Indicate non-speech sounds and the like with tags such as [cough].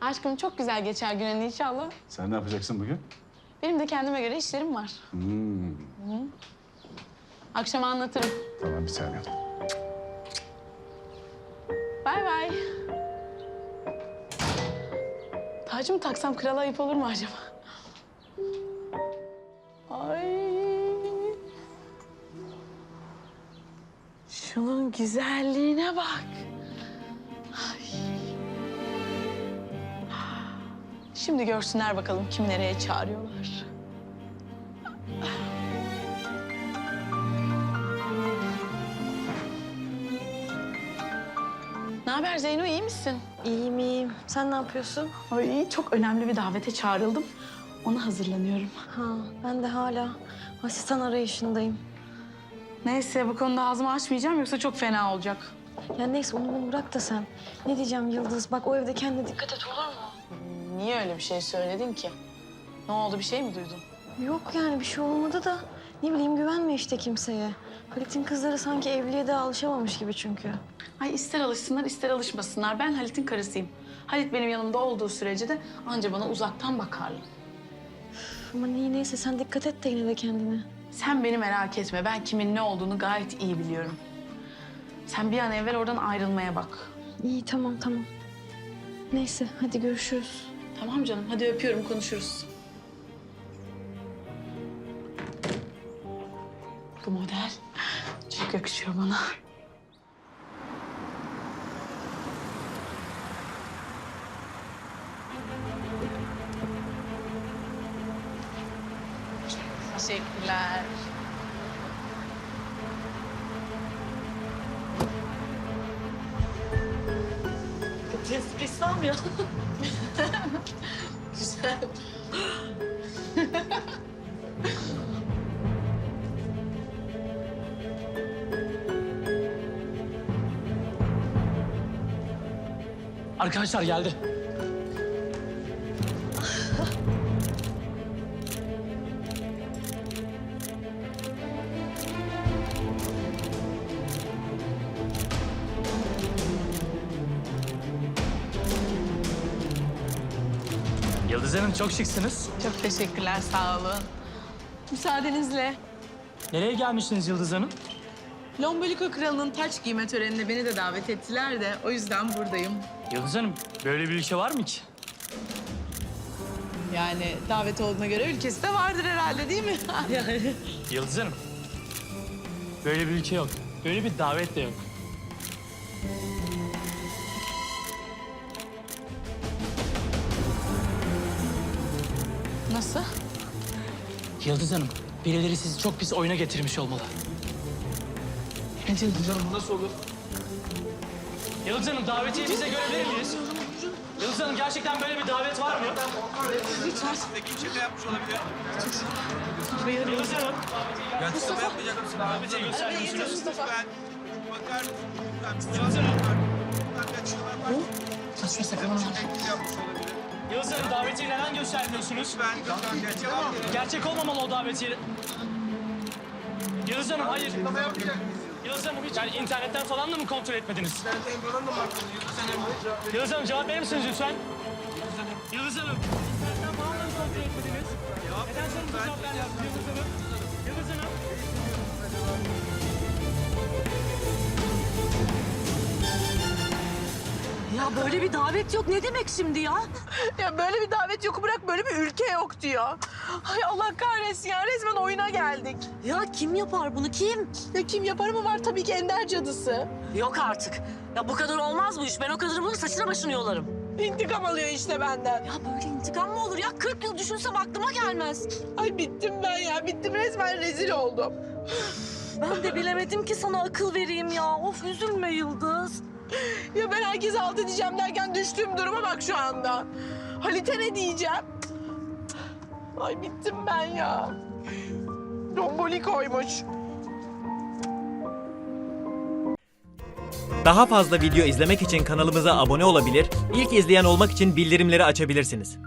Aşkım çok güzel geçer günün inşallah. Sen ne yapacaksın bugün? Benim de kendime göre işlerim var. Hmm, Akşam anlatırım. tamam bir saniye. Bay bay. Tacı mı taksam krala ayıp olur mu acaba? Ay. Şunun güzelliğine bak. Şimdi görsünler bakalım kim nereye çağırıyorlar. Ne haber Zeyno iyi misin? İyiyim iyiyim. Sen ne yapıyorsun? Ay çok önemli bir davete çağrıldım. Ona hazırlanıyorum. Ha, ben de hala asistan arayışındayım. Neyse bu konuda ağzımı açmayacağım yoksa çok fena olacak. Ya neyse onu bunu bırak da sen. Ne diyeceğim Yıldız? Bak o evde kendine dikkat et olur mu? Niye öyle bir şey söyledin ki? Ne oldu bir şey mi duydun? Yok yani bir şey olmadı da ne bileyim güvenme işte kimseye. Halit'in kızları sanki evliliğe de alışamamış gibi çünkü. Ay ister alışsınlar ister alışmasınlar. Ben Halit'in karısıyım. Halit benim yanımda olduğu sürece de anca bana uzaktan bakarlar. Ama iyi neyse sen dikkat et de yine de kendine. Sen beni merak etme. Ben kimin ne olduğunu gayet iyi biliyorum. Sen bir an evvel oradan ayrılmaya bak. İyi tamam tamam. Neyse hadi görüşürüz. Tamam canım. Hadi öpüyorum konuşuruz. Bu model çok yakışıyor bana. Teşekkürler. İslam [laughs] ya. Güzel. Arkadaşlar geldi. Yıldız Hanım çok şıksınız. Çok teşekkürler, sağ olun. Müsaadenizle. Nereye gelmişsiniz Yıldız Hanım? Lomboliko Kralı'nın taç giyme törenine beni de davet ettiler de o yüzden buradayım. Yıldız Hanım böyle bir ülke var mı ki? Yani davet olduğuna göre ülkesi de vardır herhalde değil mi? [laughs] yani. Yıldız Hanım. Böyle bir ülke yok. Böyle bir davet de yok. Nasıl? Yıldız Hanım, birileri sizi çok pis oyuna getirmiş olmalı. Ne diyorsun? Yıldız Hanım davetiyi bize görebilir miyiz? Yıldız Hanım gerçekten böyle bir davet var mı? Şaka yapmış olabilir. Yıldız Hanım. Ben yapmayacak mısın? Lütfen. Bakar mısın? Lütfen. Yıldız Hanım. Bak. Saçma sapan. Şekil yapmış olabilir. Yıldız Hanım davetiyi neden göstermiyorsunuz? Lütfen. Lütfen. Cevap. Gerçek olmamalı o davetiye. Yıldız Hanım hayır. Yapmayacak? Yıldız Hanım hiç yani internetten falan da mı kontrol etmediniz? Nereden falan da mı baktın? Yıldız Hanım. Cevap verin. Yıldız Hanım cevap verir misiniz lütfen? Yıldız Hanım. İnternetten falan da mı kontrol etmediniz? Neden sorunuza cevap vermiyorsunuz Yıldız Hanım? Yıldız Hanım. Ya böyle bir davet yok. Ne demek şimdi ya? Ya böyle bir davet yok bırak böyle bir ülke yok diyor. Ay Allah kahretsin ya resmen oyuna geldik. Ya kim yapar bunu? Kim? Ya kim yapar mı var tabii ki Ender cadısı. Yok artık. Ya bu kadar olmaz bu iş. Ben o kadını bulur saçına başını yolarım. İntikam alıyor işte benden. Ya böyle intikam mı olur ya? 40 yıl düşünsem aklıma gelmez. Ay bittim ben ya bittim resmen rezil oldum. Ben de bilemedim ki sana akıl vereyim ya. Of üzülme Yıldız. [laughs] Ya ben herkese alt edeceğim derken düştüğüm duruma bak şu anda. Halit'e ne diyeceğim? Ay bittim ben ya. Romboli koymuş. Daha fazla video izlemek için kanalımıza abone olabilir, ilk izleyen olmak için bildirimleri açabilirsiniz.